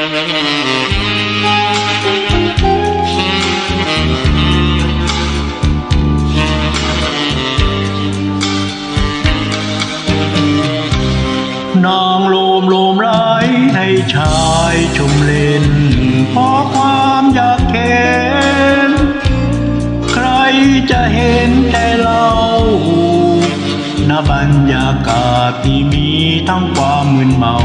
นางโลมโลมร้ายให้ชายชมเล่นเพราะความอยากเห็น ใครจะเห็นใจเราณบรรยากาศที่มีทั้งความมึนเมา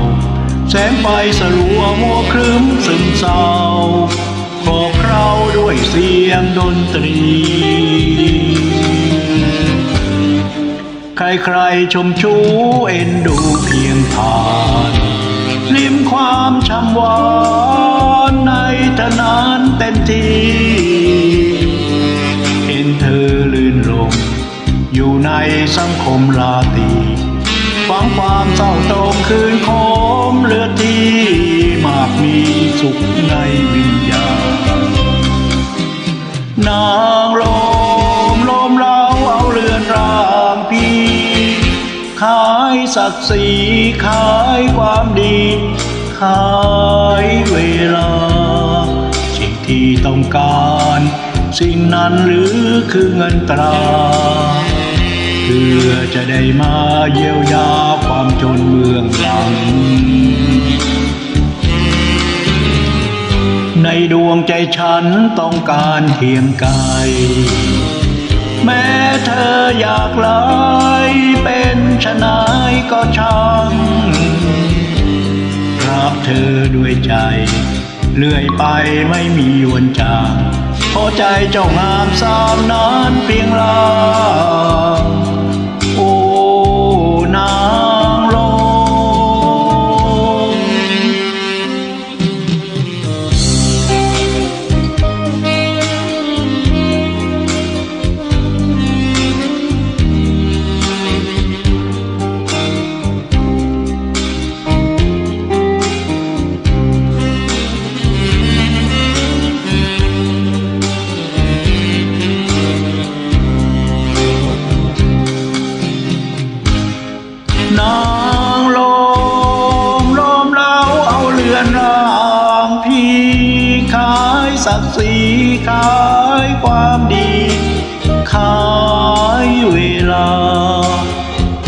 แสงไฟสลัวมัวครึ้มซึมเศร้าขอเคราด้วยเสียงดนตรี ใครๆชมชูเอ็นดูเพียงผ่านลิ้มความช่ำหวานในทนานเต็มทีเห็นเธอลื่นลง อยู่ในสังคมราตี ฟังความเศร้าโศกคืนโคม สุขในวิญญาณ นางลมลมเราเอาเรือนร่างพี่ขายศักดิ์ศรีขายความดี ขายเวลา สิ่งที่ต้องการ สิ่งนั้นหรือคือเงินตราเพื่อจะได้มาเยียวยาความจนเมืองหลัง ในดวงใจฉันต้องการเทียงกายแม้เธออยากไล่เป็นชนายก็ช่างรักเธอด้วยใจ เลื่อยไปไม่มีวันจางเพราะใจเจ้างามสามนานเพียง นางลมลมเราเอาเรือนร่างพี่ขายศักดิ์ศรีขายความดีขายเวลา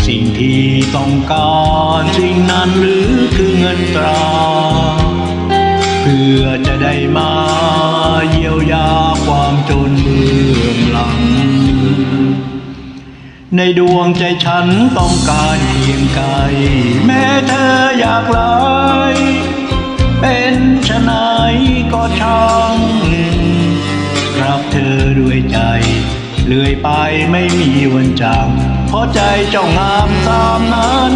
สิ่งที่ต้องการสิ่งนั้นหรือคือเงินตรา เพื่อจะได้มาเยียวยาความจนเบื้องหลัง ในดวงใจฉันต้องการเพียงกล แม้เธออยากไล่เป็นชะไหนายก็ช่างรับเธอด้วยใจ เลื่อยไปไม่มีวันจังเพราะใจเจ้างามสามนั้น